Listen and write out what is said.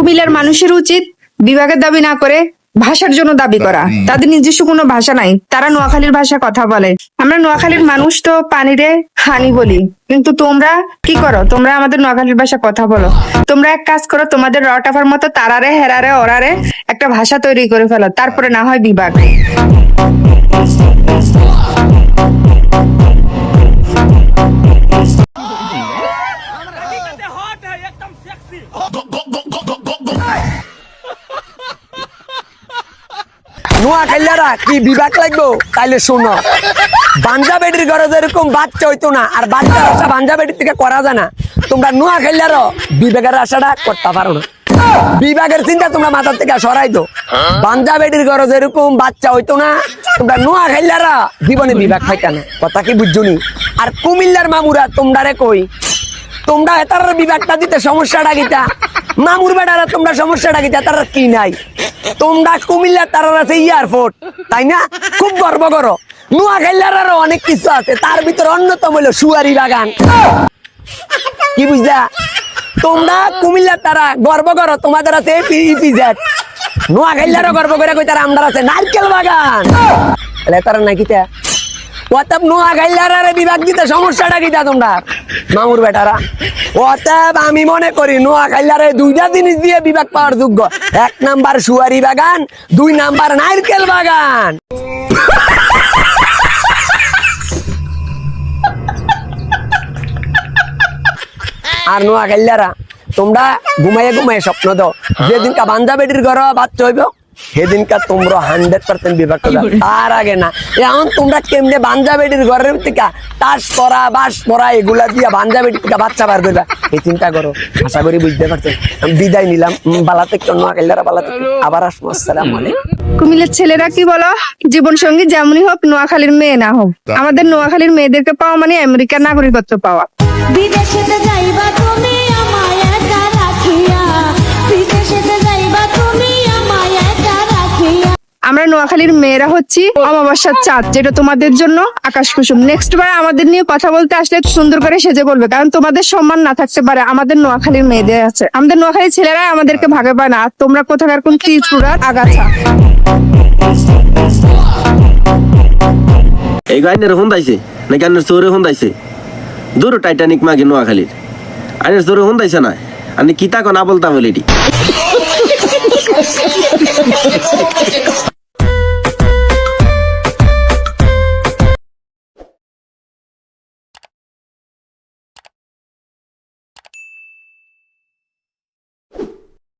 কুমিল্লার মানুষের উচিত বিভাগের দাবি না করে ভাষার জন্য দাবি করা। তাদের নিজস্ব কোনো ভাষা নাই। তারা নোয়াখালীর ভাষা কথা বলে। আমরা নোয়াখালীর মানুষ তো পানিরে হানি বলি। কিন্তু তোমরা কি করো? তোমরা আমাদের নোয়াখালীর ভাষা কথা বলো। তোমরা এক কাজ করো তোমাদের রটাফার মতো তারারে হেরারে ওরারে একটা ভাষা তৈরি করে ফেলো। তারপরে না হয় বিভাগ। নোয়া খাইলারা কি বিভাগ লাগবো? তাইলে শোনো। বাঞ্জা বেটির ঘরে যেরকম বাচ্চা হইতো না, আর বাচ্চার আশা বাঞ্জা বেটির থেকে করা যায় না, তোমরা নোয়া খাইলার বিবেকের আশাটা করতে পারো না। বিভাগের চিন্তা তোমরা মাথার থেকে সরাই দো বাঞ্জা বেটির ঘরে যেরকম বাচ্চা হইতো না, তোমরা নোয়া খাইলারা জীবনে বিভাগ খাইতা না। কথা কি বুঝছ নি? আর কুমিল্লার মামুরা তোমরা কই? তোমরা এটার বিভাগটা দিতে সমস্যাটা গিতা মামুর বেটারা তোমরা সমস্যাটা গিতা তারা কি নাই? তোমরা কুমিল্লার তারা আছে এয়ারপোর্ট তাই না? খুব গর্ব করো। নোয়াখাইলার আরও অনেক কিছু আছে, তার ভিতরে অন্যতম হলো সুয়ারি বাগান। কি বুঝলা? তোমরা কুমিল্লার তারা, গর্ব করো, তোমাদের আছে ইপিজেড নোয়াখাইলারও গর্ব করে কই তারা আমরা আছে নারকেল বাগান। তারা নাকি তা? অতএব নোয়া গাইলারে বিভাগ দিতে সমস্যাটা কিটা তোমরা? মামুর বেটারা। অতএব আমি মনে করি নোয়া গাইলারে দুইটা জিনিস দিয়ে বিভাগ পাওয়ার যোগ্য। এক নাম্বার সুয়ারি বাগান, দুই নাম্বার নারকেল বাগান। আর নোয়া গাইলারা, তোমরা ঘুমাইয়ে ঘুমাইয়ে স্বপ্ন দাও। যেদিনকা বান্ধা বেটির ঘর বাচ্চা হইব সেদিনকা তোমরা হান্ড্রেড পার্সেন্ট বিভাগ করবে তার আগে না এখন তোমরা কেমনে বাঞ্জা বেটির ঘরের থেকে তাস পরা বাস পরা এগুলা দিয়া বাঞ্জা বেটির থেকে বাচ্চা বার করবা? এই চিন্তা করো আশা করি বুঝতে পারছেন আমি বিদায় নিলাম। উম, বালা থেকে অন্য আকাইলারা বালা থেকে আবার আসব আসসালামু আলাইকুম। কুমিল্লার ছেলেরা কি বলো? জীবন সঙ্গী যেমনই হোক নোয়াখালীর মেয়ে না হোক আমাদের নোয়াখালীর মেয়েদেরকে পাওয়া মানে আমেরিকার নাগরিকত্ব পাওয়া। বিদেশেতে যাইবা তুমি। আমরা নোয়াখালীর মেয়েরা হচ্ছি অমাবস্যার চাঁদ, যেটা তোমাদের জন্য আকাশ কুসুম নেক্সট বার আমাদের নিয়ে কথা বলতে আসলে সুন্দর করে সেজে বলবে, কারণ তোমাদের সম্মান না থাকতে পারে আমাদের নোয়াখালীর মেয়েদের আছে। আমাদের নোয়াখালীর ছেলেরা আমাদেরকে ভাগে পায় না আর তোমরা কোথাকার কোন ত্রিপুরার আগাছা? এই গাইনের হুন্দাইছে নাকি আনের চোরে হুন্দাইছে দূর টাইটানিক মাগে নোয়াখালীর। আনের চোরে হুন্দাইছে না? আমি কিতা না বলতাম বলিটি